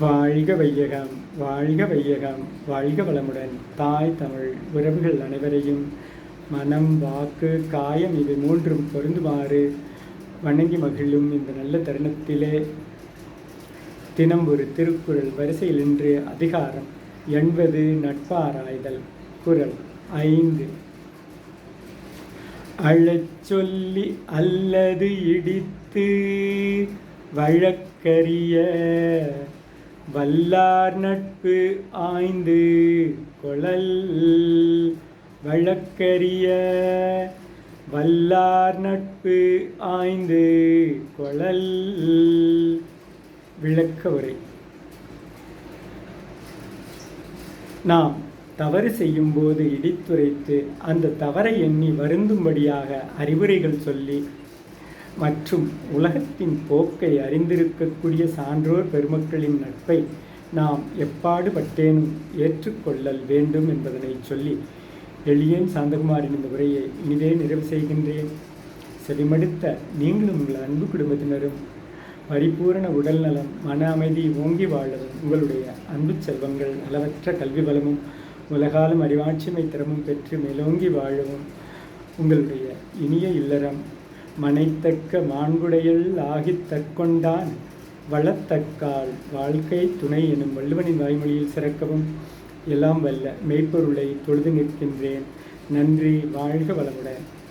வாழ்க வையகம் வாழ்க வையகம் வாழ்க வளமுடன். தாய் தமிழ் உறவுகள் அனைவரையும் மனம் வாக்கு காயம் இவை மூன்றும் பொருந்துமாறு வணங்கி மகிழும் இந்த நல்ல தருணத்திலே தினம் ஒரு திருக்குறள் வரிசையில் இன்று அதிகாரம் எண்பது நட்பாராய்தல் குரல் ஐந்து. அழச்சொல்லி அல்லது இடித்து வழக்கறிய வல்லார் நட்பு ஆய்ந்து கொழல் வழக்கரிய வல்லார் நட்பு ஆய்ந்து கொழல் விளக்க உரை. நாம் தவறு செய்யும்போது இடித்துரைத்து அந்த தவறை எண்ணி வருந்தும்படியாக அறிவுரைகள் சொல்லி மற்றும் உலகத்தின் போக்கை அறிந்திருக்கக்கூடிய சான்றோர் பெருமக்களின் நட்பை நாம் எப்பாடுபட்டேனும் ஏற்றுக்கொள்ளல் வேண்டும் என்பதனை சொல்லி எளியேன் சாந்தகுமாரின் இந்த உரையை இனிதே நிறைவு செய்கின்றேன். செவிமடுத்த நீங்களும் உங்கள் அன்பு குடும்பத்தினரும் பரிபூரண உடல் நலம் மன அமைதி ஓங்கி வாழவும் உங்களுடைய அன்பு செல்வங்கள் அளவற்ற கல்வி பலமும் உலகாலும் அறிவாட்சிமை திறமும் பெற்று மேலோங்கி வாழவும் உங்களுடைய இனிய இல்லறம் மனைத்தக்க மாண்புடையல் ஆகித் தற்கொண்டான். வளத்தக்கால் வாழ்க்கை துணை எனும் வள்ளுவனின் வாய்மொழியில் சிறக்கவும் எல்லாம் வல்ல மெய்ப்பொருளை தொழுது நிற்கின்றேன். நன்றி வாழ்க வளமுடன்.